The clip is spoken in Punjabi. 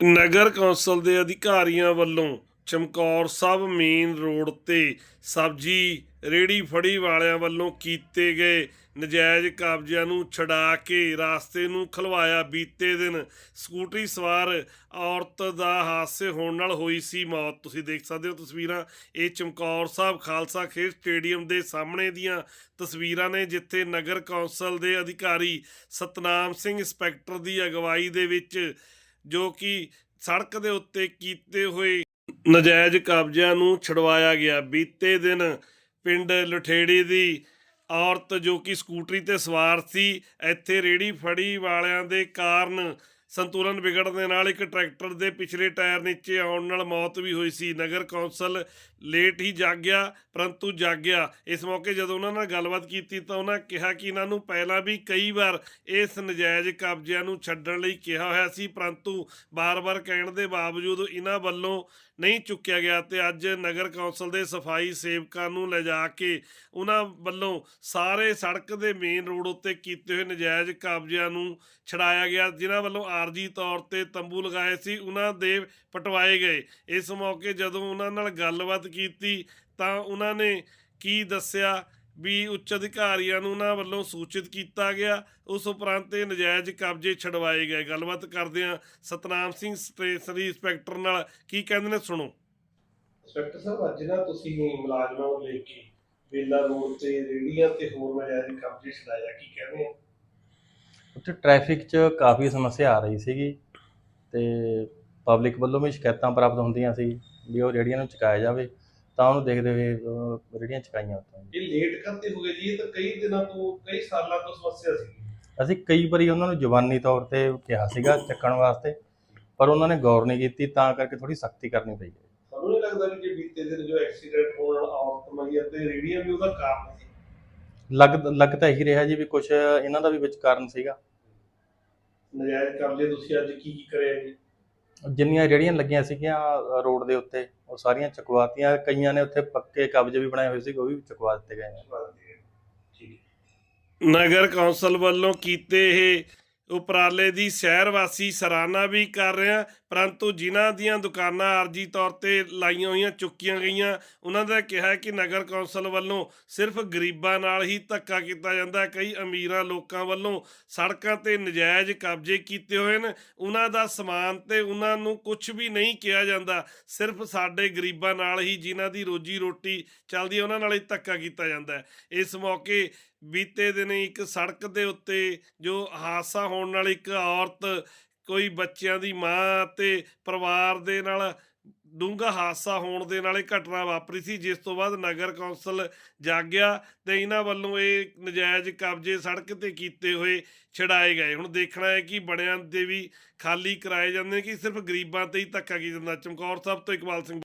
ਨਗਰ ਕੌਂਸਲ ਦੇ ਅਧਿਕਾਰੀਆਂ ਵੱਲੋਂ ਚਮਕੌਰ ਸਾਹਿਬ ਮੇਨ ਰੋਡ ਤੇ ਸਬਜ਼ੀ ਰੇੜੀ ਫੜੀ ਵਾਲਿਆਂ ਵੱਲੋਂ ਕੀਤੇ ਗਏ ਨਜਾਇਜ਼ ਕਬਜ਼ਿਆਂ ਨੂੰ ਛਡਾ ਕੇ ਰਾਸਤੇ ਨੂੰ ਖਲਵਾਇਆ। ਬੀਤੇ ਦਿਨ ਸਕੂਟਰੀ ਸਵਾਰ ਔਰਤ ਦਾ ਹਾਦਸੇ ਹੋਣ ਨਾਲ ਹੋਈ ਸੀ ਮੌਤ। ਤੁਸੀਂ ਦੇਖ ਸਕਦੇ ਹੋ ਤਸਵੀਰਾਂ। ਇਹ ਚਮਕੌਰ ਸਾਹਿਬ ਖਾਲਸਾ ਖੇਡ ਸਟੇਡੀਅਮ ਦੇ ਸਾਹਮਣੇ ਦੀਆਂ ਤਸਵੀਰਾਂ ਨੇ, ਜਿੱਥੇ ਨਗਰ ਕੌਂਸਲ ਦੇ ਅਧਿਕਾਰੀ ਸਤਨਾਮ ਸਿੰਘ, ਇੰਸਪੈਕਟਰ ਦੀ ਅਗਵਾਈ ਦੇ ਵਿੱਚ ਜੋ ਕਿ ਸੜਕ ਦੇ ਉੱਤੇ ਕੀਤੇ ਹੋਏ ਨਜਾਇਜ਼ ਕਬਜ਼ਿਆਂ ਨੂੰ ਛਡਵਾਇਆ ਗਿਆ। ਬੀਤੇ ਦਿਨ ਪਿੰਡ ਲੁਠੇੜੀ ਦੀ ਔਰਤ ਜੋ ਕਿ ਸਕੂਟਰੀ ਤੇ ਸਵਾਰ ਸੀ, ਇੱਥੇ ਰੇੜੀ ਫੜੀ ਵਾਲਿਆਂ ਦੇ ਕਾਰਨ ਸੰਤੁਲਨ ਵਿਗੜਨ ਦੇ ਨਾਲ ਇੱਕ ਟਰੈਕਟਰ ਦੇ ਪਿਛਲੇ ਟਾਇਰ ਨੀਚੇ ਆਉਣ ਨਾਲ ਮੌਤ ਵੀ ਹੋਈ ਸੀ। ਨਗਰ ਕੌਂਸਲ ਲੇਟ ਹੀ ਜਾਗਿਆ, ਪਰੰਤੂ ਜਾਗਿਆ। ਇਸ ਮੌਕੇ ਜਦੋਂ ਉਹਨਾਂ ਨਾਲ ਗੱਲਬਾਤ ਕੀਤੀ ਤਾਂ ਉਹਨਾਂ ਕਿਹਾ ਕਿ ਇਹਨਾਂ ਨੂੰ ਪਹਿਲਾਂ ਵੀ ਕਈ ਵਾਰ ਇਸ ਨਜਾਇਜ਼ ਕਬਜ਼ਿਆਂ ਨੂੰ ਛੱਡਣ ਲਈ ਕਿਹਾ ਹੋਇਆ ਸੀ, ਪਰੰਤੂ ਬਾਰ-ਬਾਰ ਕਹਿਣ ਦੇ ਬਾਵਜੂਦ ਇਹਨਾਂ ਵੱਲੋਂ ਨਹੀਂ ਚੁੱਕਿਆ ਗਿਆ ਤੇ ਅੱਜ ਨਗਰ ਕੌਂਸਲ ਦੇ ਸਫ਼ਾਈ ਸੇਵਕਾਂ ਨੂੰ ਲਿਜਾ ਕੇ ਉਹਨਾਂ ਵੱਲੋਂ ਸਾਰੇ ਸੜਕ ਦੇ ਮੇਨ ਰੋਡ ਉੱਤੇ ਕੀਤੇ ਹੋਏ ਨਜਾਇਜ਼ ਕਬਜ਼ਿਆਂ ਨੂੰ ਛਡਾਇਆ ਗਿਆ, ਜਿਨ੍ਹਾਂ ਵੱਲੋਂ ਆਰਜੀ ਤੌਰ ਤੇ ਤੰਬੂ ਲਗਾਏ ਸੀ, ਉਹਨਾਂ ਦੇ ਪਟਵਾਏ ਗਏ। ਇਸ ਮੌਕੇ ਜਦੋਂ ਉਹਨਾਂ ਨਾਲ ਗੱਲਬਾਤ ਕੀਤੀ ਤਾਂ ਉਹਨਾਂ ਨੇ ਕੀ ਦੱਸਿਆ ਵੀ ਉੱਚ ਅਧਿਕਾਰੀਆਂ ਨੂੰ ਉਹਨਾਂ ਵੱਲੋਂ ਸੂਚਿਤ ਕੀਤਾ ਗਿਆ। ਉਸ ਉਪਰੰਤ ਇਹ ਨਜਾਇਜ਼ ਕਬਜ਼ੇ ਛਡਵਾਏ ਗਏ। ਗੱਲਬਾਤ ਕਰਦੇ ਆ ਸਤਨਾਮ ਸਿੰਘ ਸਟੇਸ਼ਨਰੀ ਇੰਸਪੈਕਟਰ ਨਾਲ। ਕੀ ਕਹਿੰਦੇ ਨੇ ਸੁਣੋ। ਇੰਸਪੈਕਟਰ ਸਾਹਿਬ, ਅੱਜ ਨਾ ਤੁਸੀਂ ਮੁਲਾਜ਼ਮਾਂ ਨੂੰ ਲੈ ਕੇ ਵੇਲਾ ਰੋਡ ਤੇ ਰੇੜੀਆਂ ਤੇ ਹੋਰ ਨਜਾਇਜ਼ ਕਬਜ਼ੇ ਛਡਾਇਆ ਕੀ ਕਹਿੰਦੇ ਆ? ਉੱਥੇ ਟ੍ਰੈਫਿਕ 'ਚ ਕਾਫੀ ਸਮੱਸਿਆ ਆ ਰਹੀ ਸੀਗੀ ਤੇ ਪਬਲਿਕ ਵੱਲੋਂ ਵੀ ਸ਼ਿਕਾਇਤਾਂ ਪ੍ਰਾਪਤ ਹੁੰਦੀਆਂ ਸੀ ਵੀ ਉਹ ਰੇੜੀਆਂ ਨੂੰ ਚੁਕਾਇਆ ਜਾਵੇ ਤਾਂ ਉਹਨੂੰ ਦੇਖਦੇ ਹੋਏ ਰੇਹੜੀਆਂ ਚੁਕਾਈਆਂ ਉੱਥੋਂ ਇਹ ਲੇਟ ਕਰਦੇ ਹੋ ਗਏ ਜੀ ਇਹ ਤਾਂ ਕਈ ਦਿਨਾਂ ਤੋਂ ਕਈ ਸਾਲਾਂ ਤੋਂ ਸਮੱਸਿਆ ਸੀ। ਅਸੀਂ ਕਈ ਵਾਰੀ ਉਹਨਾਂ ਨੂੰ ਜਵਾਨੀ ਤੌਰ ਤੇ ਕਿਹਾ ਸੀਗਾ ਚੱਕਣ ਵਾਸਤੇ ਪਰ ਉਹਨਾਂ ਨੇ ਗੌਰ ਨਹੀਂ ਕੀਤੀ ਤਾਂ ਕਰਕੇ ਥੋੜੀ ਸਖਤੀ ਕਰਨੀ ਪਈ। ਹੈ ਤੁਹਾਨੂੰ ਨਹੀਂ ਲੱਗਦਾ ਜੇ ਬੀਤੇ ਦਿਨ ਜੋ ਐਕਸੀਡੈਂਟ ਹੋਣ ਔਰਤ ਮਰੀ ਅਤੇ ਰੇੜੀਆਂ ਵੀ ਉਹਦਾ ਕਾਰਨ ਸੀ। ਲੱਗ ਲੱਗ ਤਾਂ ਇਹੀ ਰਿਹਾ ਜੀ ਵੀ ਕੁਝ ਇਹਨਾਂ ਦਾ ਵੀ ਵਿੱਚ ਕਾਰਨ ਸੀਗਾ। ਨਜਾਇਜ਼ ਕਬਜ਼ੇ ਤੁਸੀਂ ਅੱਜ ਕੀ ਕੀ ਕਰਿਆ ਜੀ? ਜਿੰਨੀਆਂ ਰੇੜੀਆਂ ਲੱਗੀਆਂ ਸੀਗੀਆਂ ਰੋਡ ਦੇ ਉੱਤੇ ਉਹ ਸਾਰੀਆਂ ਚੁਕਵਾਤੀਆਂ ਕਈਆਂ ਨੇ ਉੱਥੇ ਪੱਕੇ ਕਬਜ਼ੇ ਵੀ ਬਣਾਏ ਹੋਏ ਸੀ ਉਹ ਵੀ ਚੁਕਵਾ ਦਿੱਤੇ ਗਏ ਨੇ। ਨਗਰ ਕੌਂਸਲ ਵੱਲੋਂ ਕੀਤੇ ਇਹ ਉਪਰਾਲੇ ਦੀ ਸ਼ਹਿਰ ਵਾਸੀ ਸਰਾਹਨਾ ਵੀ ਕਰ ਰਿਹਾ ਪਰੰਤੂ ਜਿਨ੍ਹਾਂ ਦੀਆਂ ਦੁਕਾਨਾਂ ਆਰਜੀ ਤੌਰ ਤੇ ਲਾਈਆਂ ਹੋਈਆਂ, ਚੁੱਕੀਆਂ ਗਈਆਂ, ਉਹਨਾਂ ਦਾ ਕਿਹਾ ਕਿ ਨਗਰ ਕੌਂਸਲ ਵੱਲੋਂ ਸਿਰਫ ਗਰੀਬਾਂ ਨਾਲ ਹੀ ਧੱਕਾ ਕੀਤਾ ਜਾਂਦਾ ਹੈ। ਕਈ ਅਮੀਰਾਂ ਲੋਕਾਂ ਵੱਲੋਂ ਸੜਕਾਂ ਤੇ ਨਜਾਇਜ਼ ਕਬਜ਼ੇ ਕੀਤੇ ਹੋਏ ਨੇ ਉਹਨਾਂ ਦਾ ਸਮਾਨ ਤੇ ਉਹਨਾਂ ਨੂੰ ਕੁਝ ਵੀ ਨਹੀਂ ਕਿਹਾ ਜਾਂਦਾ। ਸਿਰਫ ਸਾਡੇ ਗਰੀਬਾਂ ਨਾਲ ਹੀ ਜਿਨ੍ਹਾਂ ਦੀ ਰੋਜੀ ਰੋਟੀ ਚੱਲਦੀ ਉਹਨਾਂ ਨਾਲ ਹੀ ਧੱਕਾ ਕੀਤਾ ਜਾਂਦਾ ਹੈ। ਇਸ ਮੌਕੇ ਬੀਤੇ ਦਿਨ ਇੱਕ ਸੜਕ ਦੇ ਉੱਤੇ ਜੋ ਹਾਦਸਾ ਹੋਣ ਨਾਲ ਇੱਕ ਔਰਤ, ਕੋਈ ਬੱਚਿਆਂ ਦੀ ਮਾਂ ਤੇ ਪਰਿਵਾਰ ਦੇ ਨਾਲ ਡੂੰਘਾ ਹਾਦਸਾ ਹੋਣ ਦੇ ਨਾਲ ਇਹ ਘਟਨਾ ਵਾਪਰੀ ਸੀ, ਜਿਸ ਤੋਂ ਬਾਅਦ ਨਗਰ ਕੌਂਸਲ ਜਾਗਿਆ ਤੇ ਇਹਨਾਂ ਵੱਲੋਂ ਇਹ ਨਜਾਇਜ਼ ਕਬਜ਼ੇ ਸੜਕ ਤੇ ਕੀਤੇ ਹੋਏ ਛਡਾਏ ਗਏ। ਹੁਣ ਦੇਖਣਾ ਹੈ ਕਿ ਬੜਿਆਂ ਦੇ ਵੀ ਖਾਲੀ ਕਰਾਏ ਜਾਂਦੇ ਨੇ ਕਿ ਸਿਰਫ ਗਰੀਬਾਂ ਤੇ ਹੀ ਧੱਕਾ ਕੀਤਾ ਜਾਂਦਾ। ਚਮਕੌਰ ਸਾਹਿਬ ਤੋਂ ਇਕਬਾਲ ਸਿੰਘ